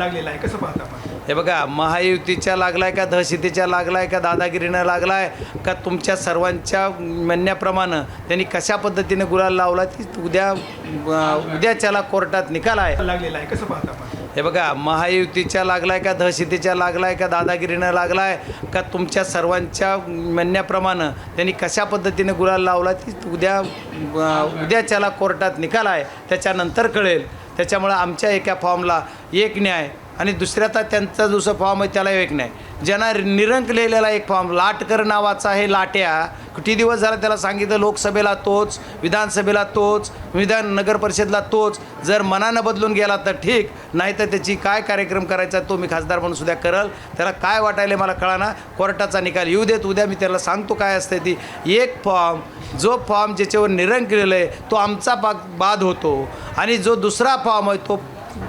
लागलेला आहे. कसं पाहता आपण? हे बघा महायुतीच्या लागलाय का दहशतीच्या लागलाय का दादागिरीनं लागलाय का तुमच्या सर्वांच्या म्हणण्याप्रमाणे त्यांनी कशा पद्धतीने गुलाल लावला ती उद्या उद्याच्याला कोर्टात निकाल आहे. लागलेला आहे. कसं पाहता आपण? हे बघा महायुतीच्या लागलाय का दहशतीच्या लागलाय का दादागिरीनं लागलाय का तुमच्या सर्वांच्या म्हणण्याप्रमाणे त्यांनी कशा पद्धतीने गुलाल लावला ती उद्या उद्याच्याला कोर्टात निकाल आहे. त्याच्यानंतर कळेल. त्याच्यामुळं आमच्या एका फॉर्मला एक न्याय आणि दुसऱ्याचा त्यांचा दुसरा फॉर्म आहे त्याला एक नाही. ज्यांना निरंक लिहिलेला एक फॉर्म लाटकर नावाचा आहे लाट्या. किती दिवस झाला त्याला सांगितलं लोकसभेला तोच विधानसभेला तोच विधान नगर परिषदला तोच. जर मनानं बदलून गेला तर ठीक नाही तर त्याची काय कार्यक्रम करायचा तो मी खासदार म्हणून सुद्धा करल. त्याला काय वाटायला मला कळाना. कोर्टाचा निकाल येऊ देत उद्या मी त्याला सांगतो काय असते ती. एक फॉर्म जो फॉर्म ज्याच्यावर निरंक लिहिलं आहे तो आमचा बाद होतो. आणि जो दुसरा फॉर्म आहे तो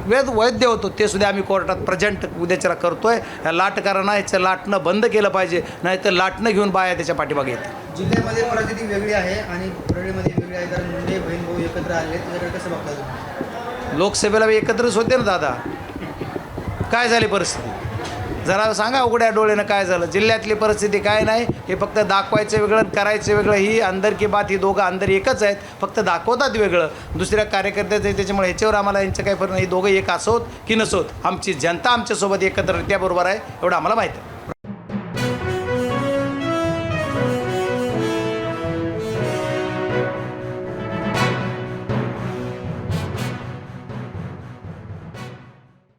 वेद वैद्य होतो ते सुद्धा आम्ही कोर्टात प्रेझेंट उद्याच्याला करतोय. ह्या लाटकारांना ह्याचं लाटणं बंद केलं पाहिजे नाही तर लाटणं घेऊन बाया त्याच्या पाठीमागे येते जिल्ह्यामध्ये परिस्थिती वेगळी आहे आणि परळीमध्ये वेगळी आहे कारण मुंडे बहीण भाऊ एकत्र आले त्याच्याकडे कसं बघता तुम्ही? लोकसभेला एकत्रच होते ना दादा. काय झाली परिस्थिती? जरा सांगा उघड्या डोळ्यानं काय झालं? जिल्ह्यातली परिस्थिती काय नाही? हे फक्त दाखवायचं वेगळं करायचं वेगळं ही अंदर की बात ही दोघं अंदर एकच आहेत. फक्त दाखवतात वेगळं. दुसऱ्या कार्यकर्त्याचं आहे, त्याच्यामुळे ह्याच्यावर आम्हाला यांचं काही परिणाम हे दोघं एक असोत की नसोत? आमची जनता आमच्यासोबत एकत्र बरोबर आहे एवढं आम्हाला माहीत आहे.